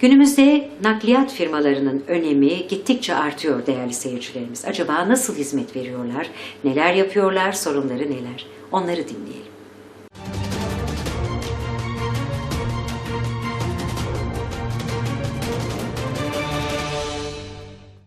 Günümüzde nakliyat firmalarının önemi gittikçe artıyor değerli seyircilerimiz. Acaba nasıl hizmet veriyorlar, neler yapıyorlar, sorunları neler? Onları dinleyelim.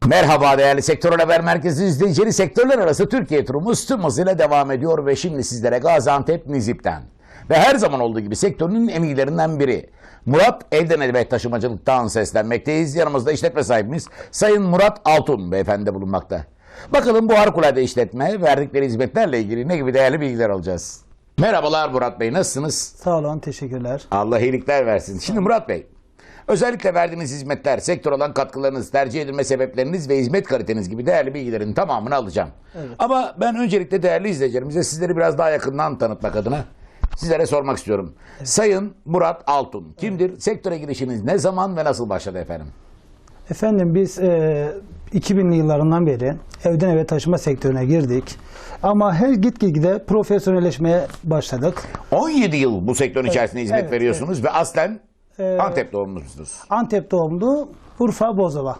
Merhaba değerli Sektör Haber Merkezi izleyicileri. Sektörler arası Türkiye turumuz tüm hızıyla devam ediyor ve şimdi sizlere Gaziantep Nizip'ten ve her zaman olduğu gibi sektörünün emeğilerinden biri Murat Evden Eve Taşımacılık'tan seslenmekteyiz. Yanımızda işletme sahibimiz Sayın Murat Altun beyefendi bulunmakta. Bakalım bu harikulade işletme verdikleri hizmetlerle ilgili ne gibi değerli bilgiler alacağız. Merhabalar Murat Bey nasılsınız? Sağ olun, teşekkürler. Allah iyilikler versin. Şimdi Murat Bey, özellikle verdiğiniz hizmetler, sektör olan katkılarınız, tercih edilme sebepleriniz ve hizmet kaliteniz gibi değerli bilgilerin tamamını alacağım. Ama ben öncelikle değerli izleyicilerimize sizleri biraz daha yakından tanıtmak adına sizlere sormak istiyorum. Sayın Murat Altun, kimdir? Sektöre girişiniz ne zaman ve nasıl başladı efendim? Efendim biz e, 2000'li yıllarından beri evden eve taşıma sektörüne girdik. Ama her gitgide profesyonelleşmeye başladık. 17 yıl bu sektörün içerisinde hizmet evet, veriyorsunuz ve aslen Ee, Antep doğumlusunuz. Antep doğumlu Urfa Bozova.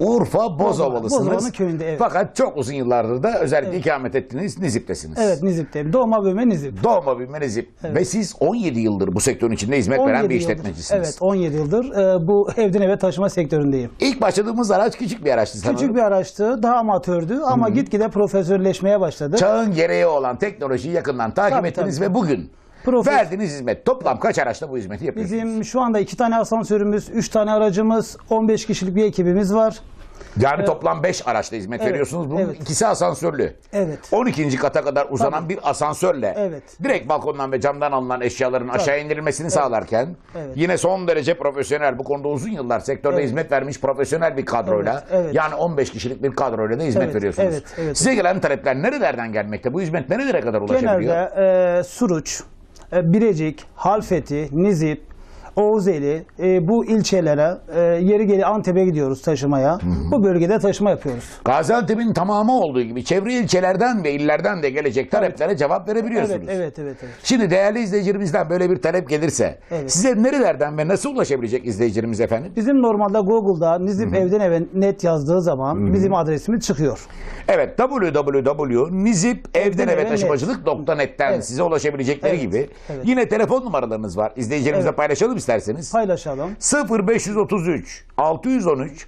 Urfa Bozovalısınız. Bozova'nın köyünde, evet. Fakat çok uzun yıllardır da özellikle ikamet ettiğiniz Nizip'tesiniz. Evet Nizip'teyim. Doğma büyüme Nizip. Doğma büyüme Nizip. Ve siz 17 yıldır bu sektörün içinde hizmet veren bir yıldır- işletmecisiniz. Evet 17 yıldır e, bu evden eve taşıma sektöründeyim. İlk başladığımız araç küçük bir araçtı sanırım. Küçük bir araçtı, daha amatördü ama gitgide profesyonelleşmeye başladı. Çağın gereği olan teknolojiyi yakından takip Tabii, ettiniz tabii. ve bugün Profes- verdiğiniz hizmet toplam kaç araçta bu hizmeti yapıyorsunuz? Bizim şu anda iki tane asansörümüz, üç tane aracımız, 15 kişilik bir ekibimiz var. Yani toplam 5 araçta hizmet Evet, veriyorsunuz. Bunun evet. ikisi asansörlü. Evet. 12. kata kadar uzanan Tabii. bir asansörle Evet. direkt balkondan ve camdan alınan eşyaların aşağı indirilmesini sağlarken Evet. yine son derece profesyonel bu konuda uzun yıllar sektörde Evet. hizmet vermiş profesyonel bir kadroyla Evet, evet. yani 15 kişilik bir kadroyla da hizmet Evet, veriyorsunuz. evet, evet. Size gelen talepler nerelerden gelmekte? Bu hizmet nerelere kadar ulaşabiliyor? Genelde e, Suruç, Birecik, Halfeti, Nizip, Oğuzeli e, bu ilçelere e, yeri geli Antep'e gidiyoruz taşımaya. Bu bölgede taşıma yapıyoruz. Gaziantep'in tamamı olduğu gibi çevre ilçelerden ve illerden de gelecek taleplere cevap verebiliyorsunuz. Evet, evet, evet, evet. Şimdi değerli izleyicilerimizden böyle bir talep gelirse Evet. size nerelerden ve nasıl ulaşabilecek izleyicilerimiz efendim? Bizim normalde Google'da Nizip evden eve net yazdığı zaman bizim adresimiz çıkıyor. Evet www.nizipevdenevetaşımacılık.net'ten Evet. size ulaşabilecekleri Evet, gibi evet. yine telefon numaralarınız var. İzleyicilerimizle Evet. paylaşalım isterseniz. Paylaşalım. 0533 613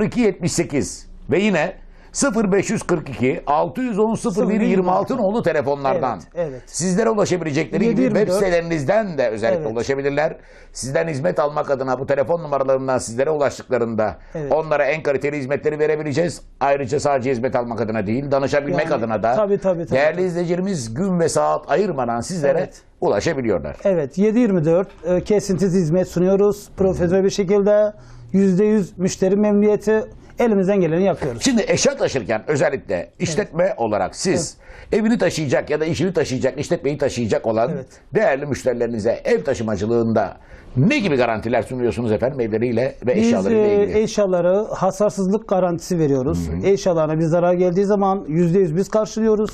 0278 ve yine 0542 610 0126 nolu telefonlardan Evet, evet. sizlere ulaşabilecekleri gibi 724 web sitelerinizden de özellikle Evet. ulaşabilirler. Sizden hizmet almak adına bu telefon numaralarından sizlere ulaştıklarında Evet. onlara en kaliteli hizmetleri verebileceğiz. Ayrıca sadece hizmet almak adına değil, danışabilmek Yani, adına da tabii, tabii, tabii, değerli tabii. izleyicilerimiz gün ve saat ayırmadan sizlere Evet. ulaşabiliyorlar. Evet 7-24 e, kesintisiz hizmet sunuyoruz. Profesyonel bir şekilde %100 müşteri memnuniyeti elimizden geleni yapıyoruz. Şimdi eşya taşırken özellikle işletme olarak siz evini taşıyacak ya da işini taşıyacak, işletmeyi taşıyacak olan Evet. değerli müşterilerinize ev taşımacılığında ne gibi garantiler sunuyorsunuz efendim evleriyle ve Biz eşyalarıyla e, ilgili? eşyaları hasarsızlık garantisi veriyoruz. Eşyalarına bir zarar geldiği zaman %100 biz karşılıyoruz.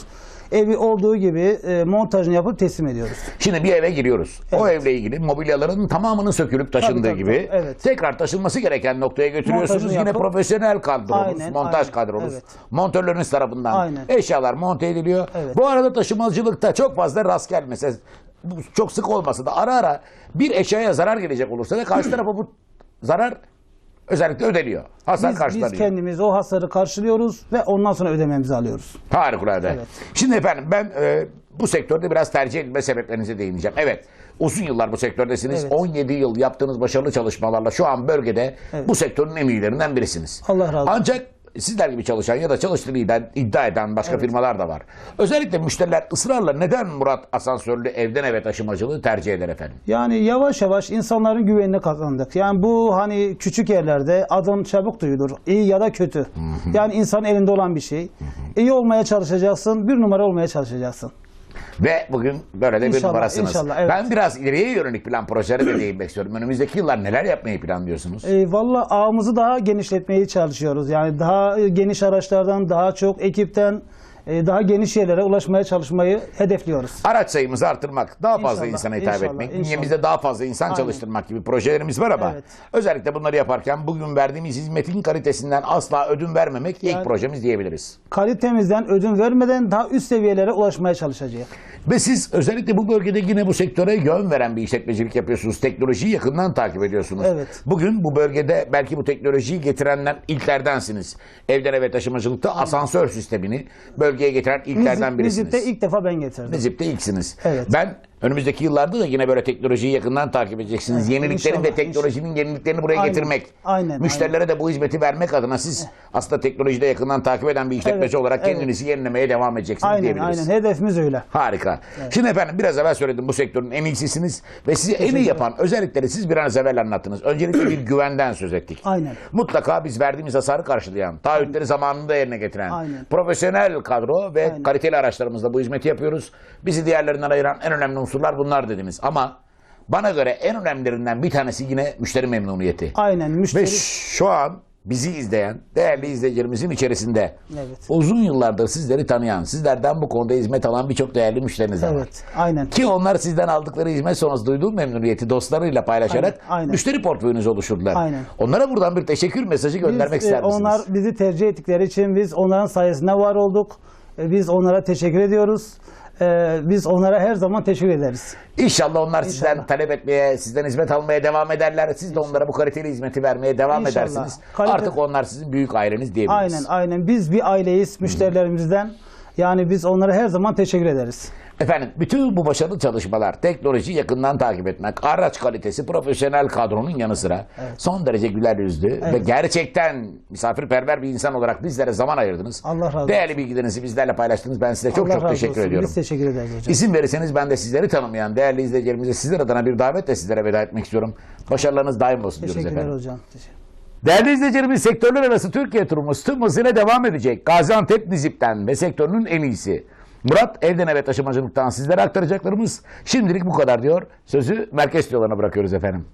Evi olduğu gibi e, montajını yapıp teslim ediyoruz. Şimdi bir eve giriyoruz. O evle ilgili mobilyaların tamamının sökülüp taşındığı Tabii, tabii, gibi tabii, evet. tekrar taşınması gereken noktaya götürüyorsunuz. Montajını Yine yapıp- profesyonel kadronuz, Aynen, montaj aynen, kadronuz, evet. montörleriniz tarafından Aynen. eşyalar monte ediliyor. Evet. Bu arada taşımacılıkta çok fazla rast gelmese, bu çok sık olmasa da ara ara bir eşyaya zarar gelecek olursa da karşı tarafa bu zarar özellikle ödeniyor. Hasar Biz, biz karşılanıyor. kendimiz o hasarı karşılıyoruz ve ondan sonra ödememizi alıyoruz. Harikulade. Evet. Şimdi efendim ben e, bu sektörde biraz tercih edilme sebeplerinize değineceğim. Evet uzun yıllar bu sektördesiniz. Evet. 17 yıl yaptığınız başarılı çalışmalarla şu an bölgede Evet. bu sektörün en iyilerinden birisiniz. Allah razı olsun. Ancak sizler gibi çalışan ya da çalıştığını iddia- eden başka firmalar da var. Özellikle müşteriler ısrarla neden Murat asansörlü evden eve taşımacılığı tercih eder efendim? Yani yavaş yavaş insanların güvenini kazandık. Yani bu hani küçük yerlerde adım çabuk duyulur. İyi ya da kötü. Yani insan elinde olan bir şey. İyi olmaya çalışacaksın, bir numara olmaya çalışacaksın. Ve bugün böyle de bir İnşallah, numarasınız. inşallah, evet. Ben biraz ileriye yönelik plan projelere de değinmek istiyorum. Önümüzdeki yıllar neler yapmayı planlıyorsunuz? E, Valla ağımızı daha genişletmeye çalışıyoruz. Yani daha e, geniş araçlardan, daha çok ekipten daha geniş yerlere ulaşmaya çalışmayı hedefliyoruz. Araç sayımızı artırmak, daha fazla İnşallah, insana hitap inşallah, etmek, inşallah. bünyemizde daha fazla insan Aynen. çalıştırmak gibi projelerimiz var ama Evet. özellikle bunları yaparken bugün verdiğimiz hizmetin kalitesinden asla ödün vermemek ilk Yani- projemiz diyebiliriz. Kalitemizden ödün vermeden daha üst seviyelere ulaşmaya çalışacağız. Ve siz özellikle bu bölgede yine bu sektöre yön veren bir işletmecilik yapıyorsunuz. Teknolojiyi yakından takip ediyorsunuz. Evet. Bugün bu bölgede belki bu teknolojiyi getirenler ilklerdensiniz. Evden eve taşımacılıkta asansör sistemini bölgeye getiren ilklerden Nizip- birisiniz. Nizip'te ilk defa ben getirdim. Nizip'te ilksiniz. Evet. Ben önümüzdeki yıllarda da yine böyle teknolojiyi yakından takip edeceksiniz. Evet, Yeniliklerin ve inşallah, teknolojinin yeniliklerini buraya Aynen, getirmek. aynen, Müşterilere de bu hizmeti vermek adına siz aslında teknolojide yakından takip eden bir işletmeci Evet, olarak evet. kendinizi yenilemeye devam edeceksiniz Aynen diyebiliriz. aynen hedefimiz öyle. Harika. Şimdi efendim biraz evvel söyledim bu sektörün en iyisisiniz ve sizi en iyi yapan özellikleri siz biraz evvel anlattınız. Öncelikle bir güvenden söz ettik. Aynen. Mutlaka biz verdiğimiz hasarı karşılayan, taahhütleri zamanında yerine getiren, Aynen. profesyonel kadro ve Aynen. kaliteli araçlarımızla bu hizmeti yapıyoruz. Bizi diğerlerinden ayıran en önemli unsurlar bunlar dediniz. Ama bana göre en önemlilerinden bir tanesi yine müşteri memnuniyeti. Aynen Ve müşteri. şu an bizi izleyen değerli izleyicilerimizin içerisinde Evet. uzun yıllardır sizleri tanıyan, sizlerden bu konuda hizmet alan birçok değerli müşteriniz var. Evet aynen. Ki onlar sizden aldıkları hizmet sonrası duyduğu memnuniyeti dostlarıyla paylaşarak Aynen, aynen. müşteri portföyünüzü oluşturdular. Aynen. Onlara buradan bir teşekkür mesajı göndermek Biz, e, ister misiniz? Onlar bizi tercih ettikleri için biz onların sayesinde var olduk. E, Biz onlara teşekkür ediyoruz. E, Biz onlara her zaman teşekkür ederiz. İnşallah onlar sizden İnşallah. talep etmeye, sizden hizmet almaya devam ederler. Siz de onlara bu kaliteli hizmeti vermeye devam İnşallah. edersiniz. Kalite- Artık onlar sizin büyük aileniz diyebiliriz. Aynen aynen. Biz bir aileyiz müşterilerimizden. Yani biz onlara her zaman teşekkür ederiz. Efendim bütün bu başarılı çalışmalar, teknolojiyi yakından takip etmek, araç kalitesi, profesyonel kadronun yanı sıra son derece güler yüzlü ve gerçekten misafirperver bir insan olarak bizlere zaman ayırdınız. Allah razı olsun. Değerli bilgilerinizi bizlerle paylaştınız. Ben size çok Allah çok razı teşekkür olsun. ediyorum. Biz teşekkür ederiz hocam. İzin verirseniz ben de sizleri tanımayan değerli izleyicilerimize sizler adına bir davetle sizlere veda etmek istiyorum. Başarılarınız daim olsun diyoruz Teşekkürler efendim. hocam. Teşekkür. Değerli izleyicilerimiz sektörler arası Türkiye turumuz tüm hızıyla devam edecek. Gaziantep Nizip'ten ve sektörünün en iyisi. Murat evden eve taşımacılıktan sizlere aktaracaklarımız şimdilik bu kadar diyor. Sözü merkez stüdyolarına bırakıyoruz efendim.